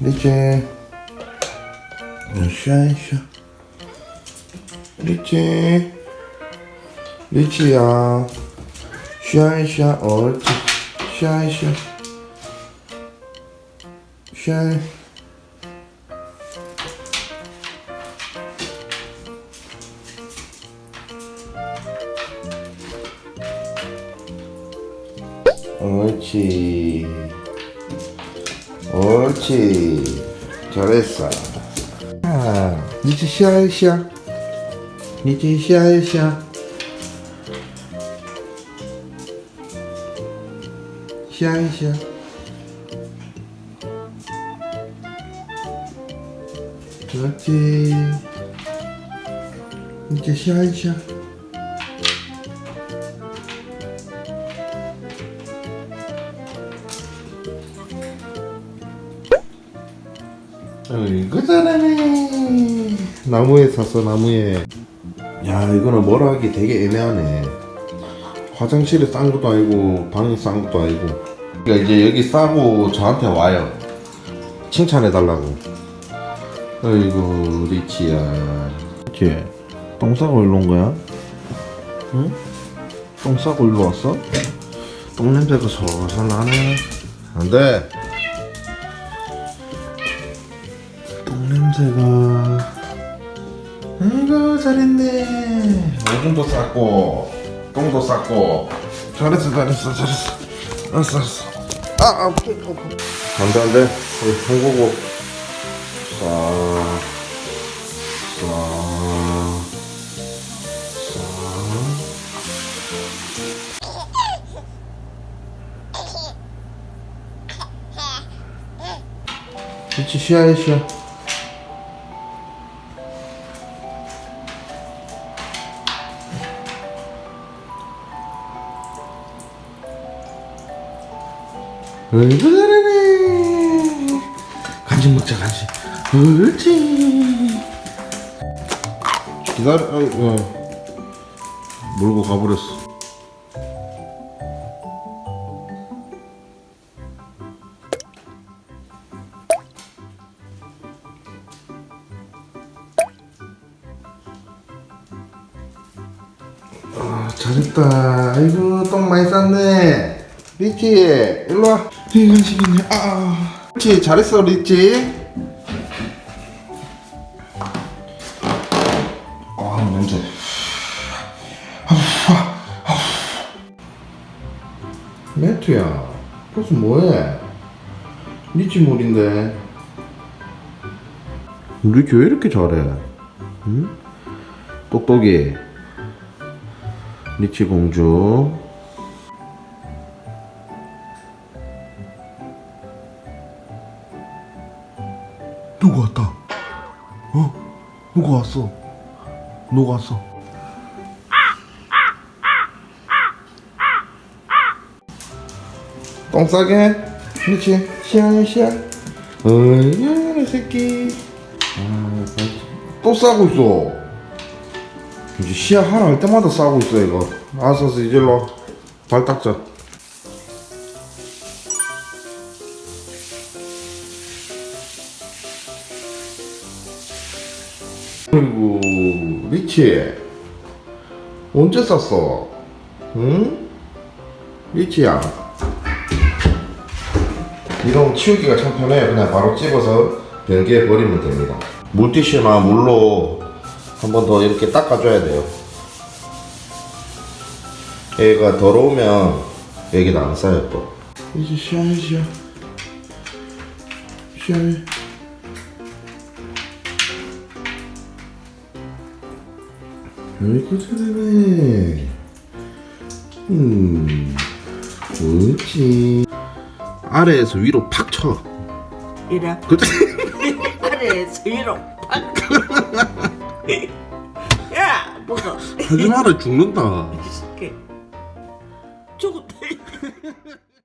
리치 으쌰으쌰 리치 리치야. 샤이샤 옳지 샤이샤 샤이 옳지 옳지. 잘했어. 아, 니치 샤이샤 니치 샤이샤 샤이샤 그렇지. 이제 샤이샤 어이구 잘하네 나무에 샀어 나무에. 야 이거는 뭐라 하기 되게 애매하네. 화장실에 싼 것도 아니고 방에 싼 것도 아니고. 그러니까 이제 여기 싸고 저한테 와요. 칭찬해 달라고. 어이구 리치야 리치 똥 싸고 일로 온 거야? 응? 똥 싸고 일로 왔어? 똥 냄새가 솔솔 나네. 안돼 똥 냄새가. 아이고 잘했네. 오줌도 쌌고 똥도 쌌고. 잘했어 잘했어 잘했어. 알았어 알았어. 아, 아 아프 아프 안돼 안돼. 우리 싹, 싹. 그치 쉬어야 쉬어 어이구 잘하네. 간식 먹자 간식. 옳지. 기다려 어, 어. 몰고 가버렸어. 아 잘했다. 아이고 똥 많이 쌌네 리치 일로와. 이 간식이네 아 리치 잘했어 리치. 아 냄새 매트야. 벌써 뭐해? 리치 물인데. 리치 왜 이렇게 잘해? 응? 똑똑이. 리치 공주 누구 왔다? 어? 누구 왔어? 누구 왔어? 똥 싸게? 리치 시원해 시원. 어이 이 새끼. 아, 또 싸고 있어. 이제 시야 하나 할 때마다 싸고 있어 이거. 알았어 알았어, 이제 일로 와. 발 닦자 아이고 리치 언제 쌌어? 응? 리치야 이런 치우기가 참 편해요 그냥 바로 집어서 변기에 버리면 됩니다 물티슈나 물로 한 번 더 이렇게 닦아줘야 돼요. 얘가 더러우면 여기다 안 싸요 또. 이제 쉬어야죠. 쉬어야. 아이고 잘하네. 음, 옳지. 아래에서 위로 팍 쳐. 이래 그치? 아래에서 위로 팍. 야, 뭐가 하지 마라 죽는다.